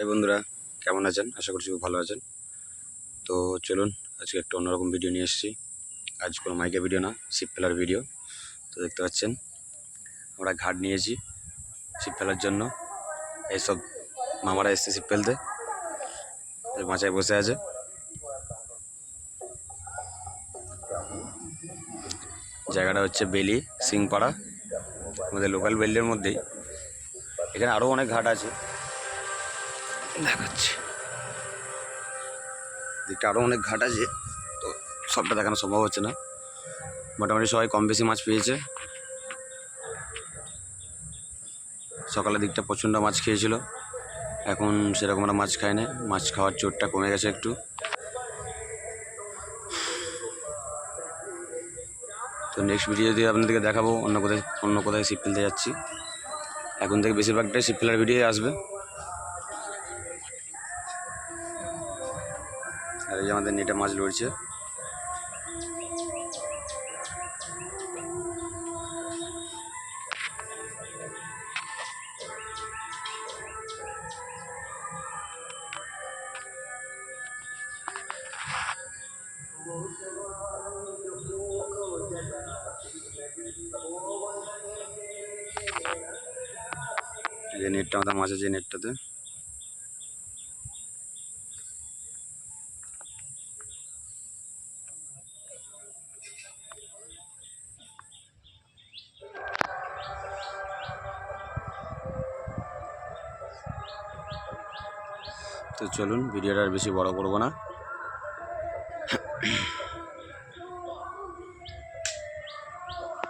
এই বন্ধুরা, কেমন আছেন? আশা করছি খুব ভালো আছেন। তো চলুন, আজকে একটা অন্যরকম ভিডিও নিয়ে এসেছি। আজ কোনো মাইকের ভিডিও না শিপ ফেলার ভিডিও তো দেখতে পাচ্ছেন, আমরা ঘাট নিয়েছি শিপ ফেলার জন্য। এইসব মামারা এসছে শিপ ফেলতে। মাচায় বসে আছে। জায়গাটা হচ্ছে বেলি, সিংপাড়া, আমাদের লোকাল বেলির মধ্যেই। এখানে আরও অনেক ঘাট আছে। দেখাচ্ছি। দিকটা আরও অনেক ঘাট আছে, তো সবটা দেখানো সম্ভব হচ্ছে না। মোটামুটি সবাই কম বেশি মাছ পেয়েছে। সকালের দিকটা প্রচণ্ড মাছ খেয়েছিল। এখন সেরকম আমরা মাছ খাই না। মাছ খাওয়ার চোটটা কমে গেছে একটু। তো নেক্সট ভিডিও দিয়ে আপনাদেরকে দেখাবো অন্য কোথায় অন্য কোথায় শিপ ফেলতে যাচ্ছি। এখন থেকে বেশিরভাগটাই শিপ ফেলার ভিডিও আসবে। আর এই আমাদের নেটে মাছ লড়ছে। যে নেটটা আমাদের মাছ আছে নেটটাতে। তো চলুন ভিডিওটা আর বেশি বড় করব না।